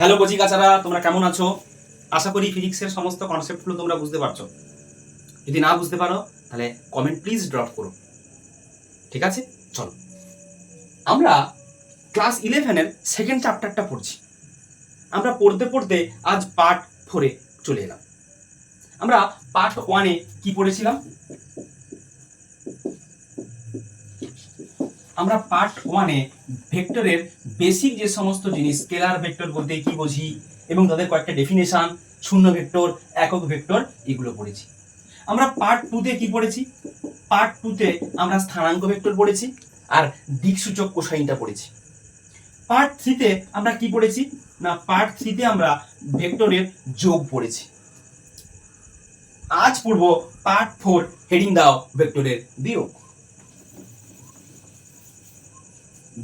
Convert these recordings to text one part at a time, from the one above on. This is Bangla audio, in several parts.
হ্যালো কচিকাচারা তোমরা কেমন আছো? আশা করি ফিজিক্সের সমস্ত কনসেপ্টগুলো তোমরা বুঝতে পারছ। যদি না বুঝতে পারো, তাহলে কমেন্ট প্লিজ ড্রপ করো। ঠিক আছে? চলো। আমরা ক্লাস ইলেভেনের সেকেন্ড চ্যাপ্টারটা পড়ছি। আমরা পড়তে পড়তে আজ পার্ট ফোরে চলে এলাম। আমরা পার্ট ওয়ানে কি পড়েছিলাম? আমরা পার্ট ওয়ানে ভেক্টরের বেসিক যে সমস্ত জিনিস স্কেলার ভেক্টর বলতে কি বুঝি এবং তাদের কয়েকটা ডেফিনেশন শূন্য ভেক্টর একক ভেক্টর এগুলো পড়েছি। আমরা পার্ট টুতে কি পড়েছি? পার্ট টুতে আমরা স্থানাঙ্ক ভেক্টর পড়েছি আর দিকসূচক কোসাইনটা পড়েছি। পার্ট থ্রিতে আমরা কি পড়েছি? না পার্ট থ্রিতে আমরা ভেক্টরের যোগ পড়েছি। আজ পড়ব পার্ট ফোর হেডিং দাও ভেক্টরের বিয়োগ।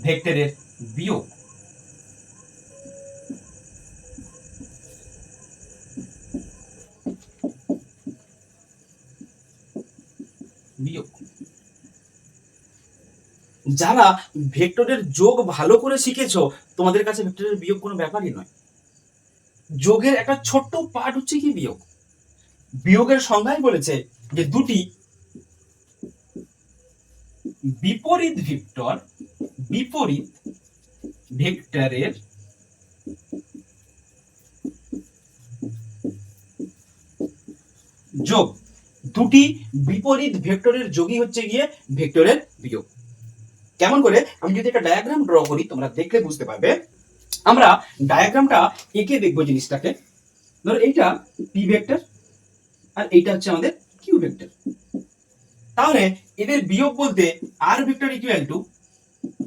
ভেক্টরের বিয়োগ। বিয়োগ। যারা ভেক্টরের যোগ ভালো করে শিখেছো, তোমাদের কাছে ভেক্টরের বিয়োগ কোনো ব্যাপারই নয়। যোগের একটা ছোট্ট পার্ট হচ্ছে কি বিয়োগ? বিয়োগের সংজ্ঞায় বলেছে যে দুটি বিপরীত ভেক্টর বিপরীত ভেক্টরের যোগ। দুটি বিপরীত ভেক্টরের যোগই হচ্ছে গিয়ে ভেক্টরের বিয়োগ। কেমন করে? আমি যদি একটা ডায়াগ্রাম ড্র করি, তোমরা দেখলে বুঝতে পারবে। আমরা ডায়াগ্রামটা এঁকে দেখব জিনিসটাকে। ধরো এইটা পি ভেক্টর আর এইটা হচ্ছে আমাদের কিউ ভেক্টর তাহলে এদের বিয়োগ বলতে আর ভেক্টর ইকুয়াল টু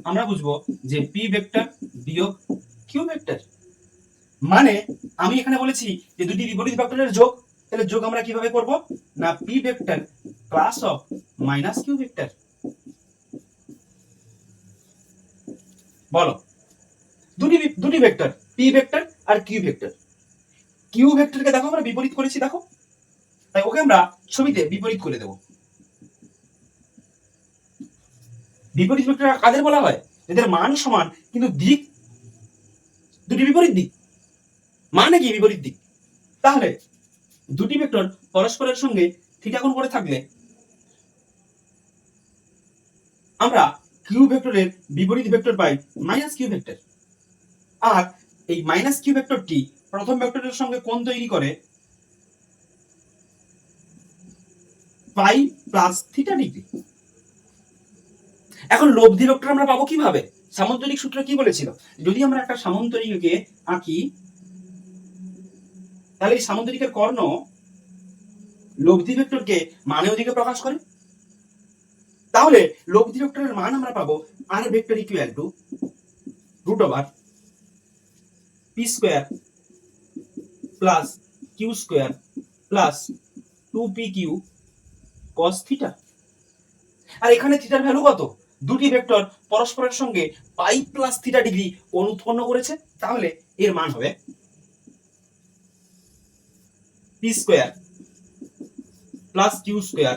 আমরা বুঝব যে পি ভেক্টর বিয়োগ কিউ ভেক্টর মানে আমি এখানে বলেছি যে দুটি বিপরীত ভেক্টরের যোগ, তাহলে যোগ আমরা কীভাবে করব? না P vector plus of minus Q vector বলো, দুটি দুটি ভেক্টর পি ভেক্টর আর কিউ ভেক্টর কিউ ভেক্টরকে দেখো, আমরা বিপরীত করেছি, দেখো। তাই ওকে আমরা ছবিতে বিপরীত করে দেব। বিপরীত ভেক্টর কাদের বলা হয়? এদের মান সমান, কিন্তু দিক দুটি বিপরীত দিক। মানে কি বিপরীত দিক? তাহলে দুটি ভেক্টর পরস্পরের সঙ্গে থিটা কোণ করে থাকলে আমরা কিউ ভেক্টরের বিপরীত ভেক্টর পাই মাইনাস কিউ ভেক্টর আর এই মাইনাস কিউ ভেক্টরটি প্রথম ভেক্টরের সঙ্গে কোণ তৈরি করে পাই প্লাস থিটা ডিগ্রি এখন লব্ধি ভেক্টর আমরা পাবো কীভাবে? সামন্তরিক সূত্র কি বলেছিল? যদি আমরা একটা সামন্তরিককে আঁকি, তাহলে এই সামন্তরিকের কর্ণ লব্ধি ভেক্টরকে মানের দিকে প্রকাশ করে। তাহলে লব্ধি ভেক্টরের মান আমরা পাবো R vector equal to root over P square plus Q square plus two P Q cos theta আর এখানে থিটার ভ্যালু কত? দুটি ভেক্টর পরস্পরের সঙ্গে পাই প্লাস থিটা ডিগ্রি কোণ উৎপন্ন করেছে, তাহলে এর মান হবে P square plus Q square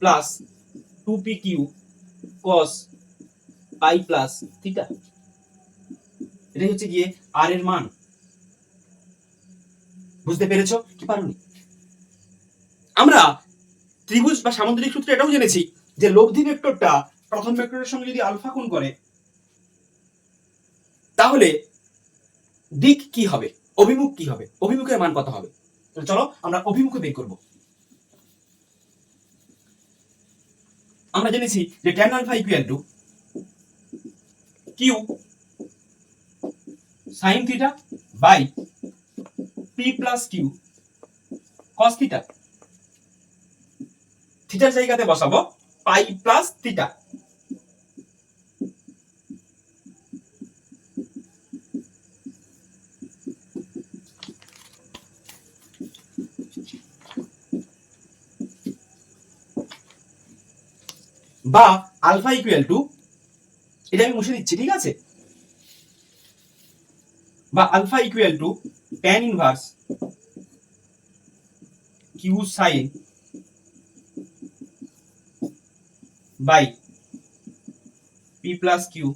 plus two P Q cos pi plus theta. এটাই হচ্ছে গিয়ে আর এর মান। বুঝতে পেরেছ কি পারোনি? আমরা ত্রিভুজ বা সামুদ্রিক সূত্রে এটাও জেনেছি যে লব্ধি ভেক্টরটা প্রথম ভেক্টরের সঙ্গে যদি আলফা কোণ করে, তাহলে দিক কি হবে? অভিমুখ কি হবে? অভিমুখের মান কত হবে? চলো আমরা অভিমুখে বের করব। আমরা জেনেছি যে tan alpha equal to Q sine theta by P plus Q cos theta থিটার জায়গাতে বসাবো পাই প্লাস থিটা বা আলফা ইকুয়াল টু এটা আমি মুছে দিচ্ছি, ঠিক আছে? বা alpha equal to tan inverse Q sine by P plus Q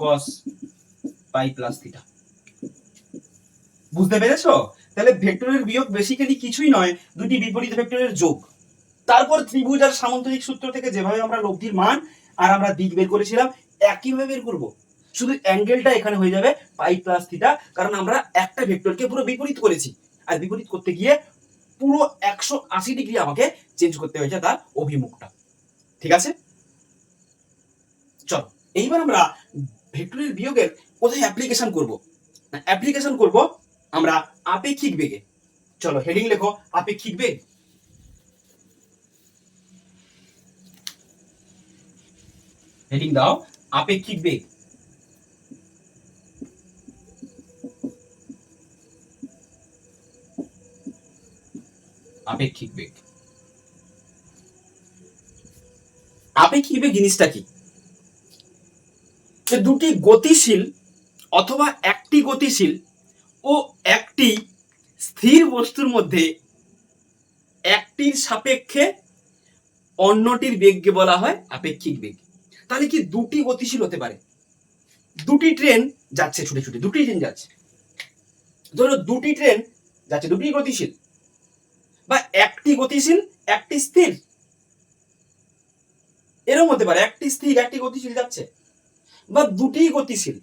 cos pi plus theta বুঝতে পেরেছ? তাহলে ভেক্টরের বিয়োগ বেসিক্যালি কিছুই নয়, দুটি বিপরীত ভেক্টরের যোগ। তারপর ত্রিভুজ আর সামন্তরিক সূত্র থেকে যেভাবে আমরা লব্ধির মান আর আমরা দিক বের করেছিলাম, একইভাবে বের করব। শুধু অ্যাঙ্গেলটা এখানে হয়ে যাবে পাই প্লাস থিটা, কারণ আমরা একটা ভেক্টরকে পুরো বিপরীত করেছি। আর বিপরীত করতে গিয়ে পুরো একশো আশি ডিগ্রি আমাকে চেঞ্জ করতে হয়েছে তার অভিমুখটা। ঠিক আছে? চলো, এইবার আমরা ভেক্টরের বিয়োগের কোথায় অ্যাপ্লিকেশন করব? অ্যাপ্লিকেশন করব আমরা আপেক্ষিক বেগে। চলো হেডিং লেখো, আপেক্ষিক বেগ। হেডিং দাও আপেক্ষিক বেগ আপেক্ষিক বেগ আপেক্ষিক বেগ জিনিসটা কি? যে দুটি গতিশীল অথবা একটি গতিশীল ও একটি স্থির বস্তুর মধ্যে একটির সাপেক্ষে অন্যটির বেগকে বলা হয় আপেক্ষিক বেগ তাহলে কি দুটি গতিশীল হতে পারে? দুটি ট্রেন যাচ্ছে ছুটে ছুটে, দুটি ট্রেন যাচ্ছে। ধরো দুটি ট্রেন যাচ্ছে, দুটি গতিশীল। বা একটি গতিশীল, একটি স্থির। এরকম হতে পারে, একটি স্থির, একটি গতিশীল যাচ্ছে। বা দুটি গতিশীল।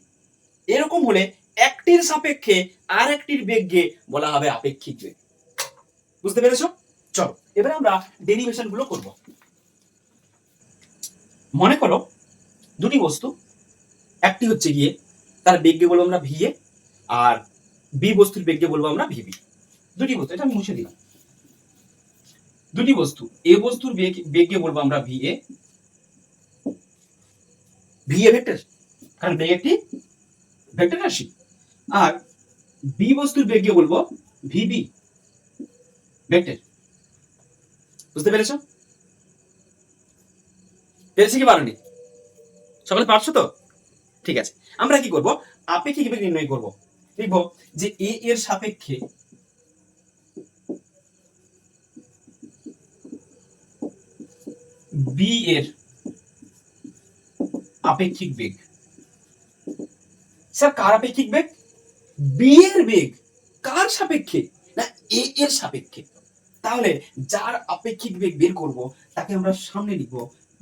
এরকম হলে একটির সাপেক্ষে আর একটির বেগকে বলা হবে আপেক্ষিক বেগ বুঝতে পেরেছ? চলো, এবার আমরা ডেরিভেশনগুলো করব। মনে করো দুটি বস্তু। একটি হচ্ছে গিয়ে তার বেগকে বলব আমরা ভিএ আর বি বস্তুর বেগকে বলব আমরা ভিবি। দুটি বস্তু, এটা আমি মুছে দিলাম। দুটি বস্তু, এ বস্তুর বেগ, বেগকে বলব আমরা ভিএ। ভিএ ভেক্টর, কারণ বেগ একটি ভেক্টর রাশি। আর বি বস্তুর বেগকে বলব ভিবি ভেক্টর। বুঝতে পেরেছ? পেরেছি কি পারোনি সকলে পারছ তো? ঠিক আছে। আমরা কি করব? আপেক্ষিক বেগ নির্ণয় করব? লিখব যে এ এর সাপেক্ষে বি এর আপেক্ষিক বেগ। স্যার, কার আপেক্ষিক বেগ? বি এর বেগ। কার সাপেক্ষে? না, এ এর সাপেক্ষে। তাহলে যার আপেক্ষিক বেগ বের করব, তাকে আমরা সামনে লিখব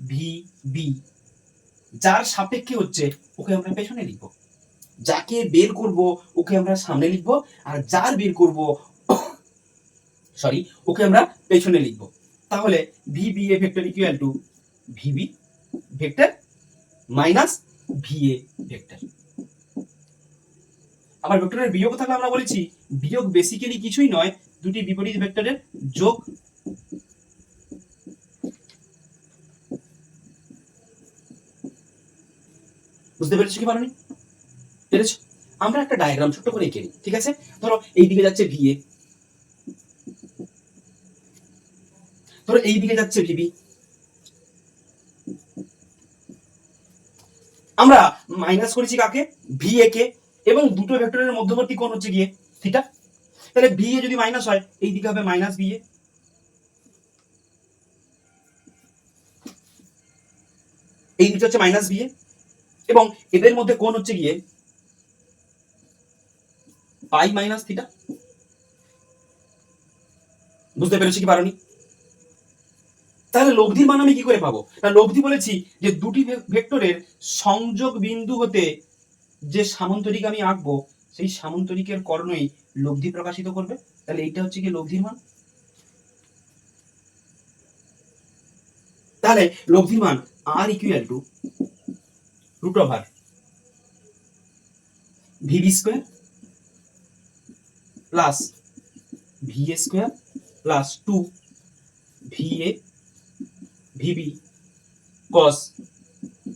ভি বি। যার সাপেক্ষে হচ্ছে, ওকে আমরা পেছনে লিখব। যাকে বের করব, ওকে আমরা সামনে লিখব, আর যার বের করব সরি ওকে আমরা পেছনে লিখব। তাহলে VB A vector equal to VB vector minus V A vector আবার ভেক্টরের বিয়োগ থাকলে আমরা বলেছি, বিয়োগ বেসিক্যালি কিছুই নয়, দুটি বিপরীত ভেক্টরের যোগ বুঝতে পেরেছ কি পারোনি? পেরেছ? আমরা একটা ডায়াগ্রাম ছোট্ট করে এঁকে নিই, ঠিক আছে? ধরো এই দিকে যাচ্ছে ভিএ ধরো এই দিকে যাচ্ছে ভিবি আমরা মাইনাস করেছি কাকে? ভিএ কে। এবং দুটো ভেক্টরের মধ্যবর্তী কোণ হচ্ছে গিয়ে থিটা তাহলে ভিএ যদি মাইনাস হয়, এই দিকে হবে মাইনাস ভিএ এই দিকে হচ্ছে মাইনাস ভিএ এবং এদের মধ্যে কোন হচ্ছে গিয়ে পাই মাইনাস থিটা। বুঝতে পেরেছি কি পারোনি? তাহলে লব্ধির মান আমি কি করে পাবো? লব্ধি বলেছি যে দুটি ভেক্টরের সংযোগ বিন্দু হতে যে সামন্তরিক আমি আঁকবো, সেই সামন্তরিকের কর্ণই লব্ধি প্রকাশিত করবে। তাহলে এইটা হচ্ছে কি লব্ধির মান? তাহলে লব্ধির মান R equal to root over VB square plus VA square plus two VA VB cos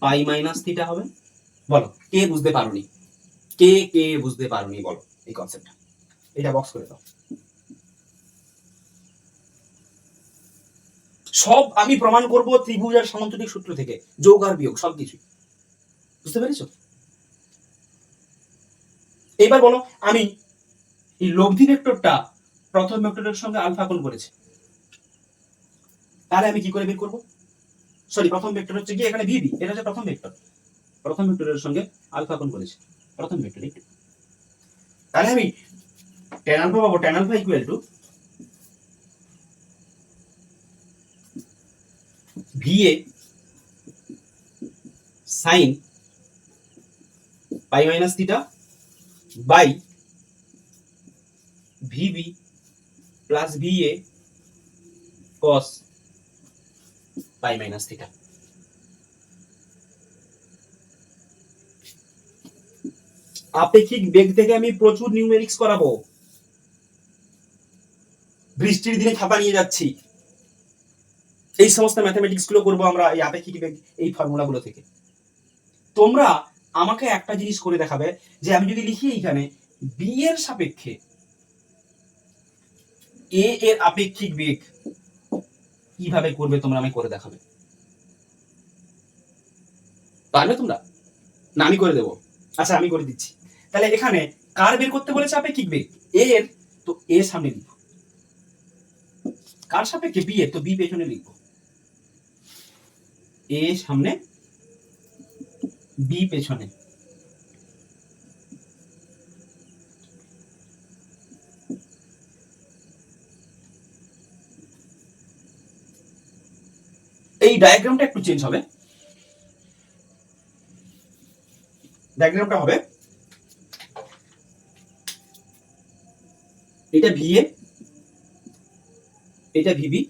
pi minus theta হবে। বলো, কে বুঝতে পারোনি? কে কে বুঝতে পারোনি বলো এই কনসেপ্টটা এটা বক্স করে দাও। সব আমি প্রমাণ করব ত্রিভুজ আর সমান্তরিক সূত্র থেকে, যোগ আর বিয়োগ সবকিছু বুঝতে পেরেছ? এবার বলো, আমি এই লব্ধি ভেক্টরটা প্রথম ভেক্টরের সঙ্গে আলফা কোণ করেছে। তাহলে আমি কি করে বের করব? সরি প্রথম ভেক্টর হচ্ছে কি এখানে ভিবি এটা হচ্ছে প্রথম ভেক্টর। প্রথম ভেক্টরের সঙ্গে আলফা কোণ করেছে। প্রথম ভেক্টর তাহলে আমি ট্যান আলফা পাবো tan alpha equal to VA sine pi minus theta by VB plus VA cos pi minus theta আপেক্ষিক বেগ থেকে আমি প্রচুর নিউমেরিক্স করাবো। বৃষ্টির দিনে খাতা নিয়ে যাচ্ছি। এই সমস্ত ম্যাথমেটিক্সগুলো করব আমরা এই আপেক্ষিক বেগ, এই ফর্মুলা গুলো থেকে। তোমরা আমাকে একটা জিনিস করে দেখাবে যে আমি যদি লিখি এইখানে বি এর সাপেক্ষে এ এর আপেক্ষিক বেগ কীভাবে করবে তোমরা আমি করে দেখাবে? পারবে তোমরা? না, আমি করে দেবো। আচ্ছা আমি করে দিচ্ছি। তাহলে এখানে কার বের করতে বলেছে আপেক্ষিক বেগ? এ এর। তো এ সামনে লিখব। কার সাপেক্ষে? বি এর। তো বি পেছনে লিখব। এ সামনে বি পেছনে। এই ডায়াগ্রামটা একটু চেঞ্জ হবে। ডায়াগ্রামটা হবে। এটা ভিএ এটা ভিবি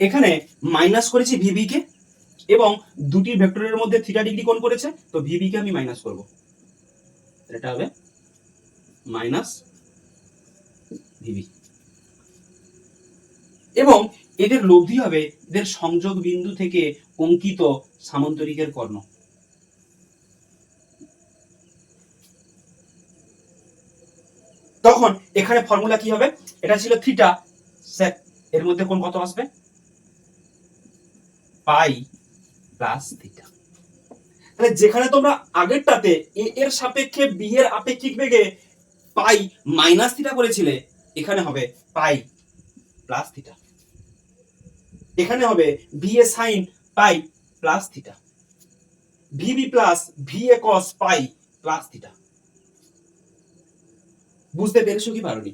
এখানে মাইনাস করেছি ভিবি কে। এবং দুটি ভেক্টরের মধ্যে থিটা ডিগ্রি কোণ করেছে, তো ভিবি কে আমি মাইনাস করব। এটা হবে মাইনাস ভিবি এবং এদের লব্ধি হবে এদের সংযোগ বিন্দু থেকে অঙ্কিত সামান্তরিকের কর্ণ। তখন এখানে ফর্মুলা কি হবে? এটা ছিল থিটা এর মধ্যে কোন কত আসবে? পাই। Plus theta. তাহলে যেখানে তোমরা আগেরটাতে এ এর সাপেক্ষে বি এর আপেক্ষিক বেগে পাই মাইনাস থিটা করেছিলে, এখানে হবে পাই প্লাস থিটা। এখানে হবে V A sine pi plus theta. VB plus V A cos pi plus theta. বুঝতে পেরেছ কি পারোনি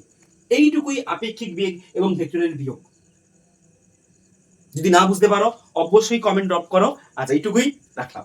এইটুকুই আপেক্ষিক বেগ এবং ভেক্টরের বিয়োগ। যদি না বুঝতে পারো অবশ্যই কমেন্ট ড্রপ করো। আচ্ছা এইটুকুই রাখলাম।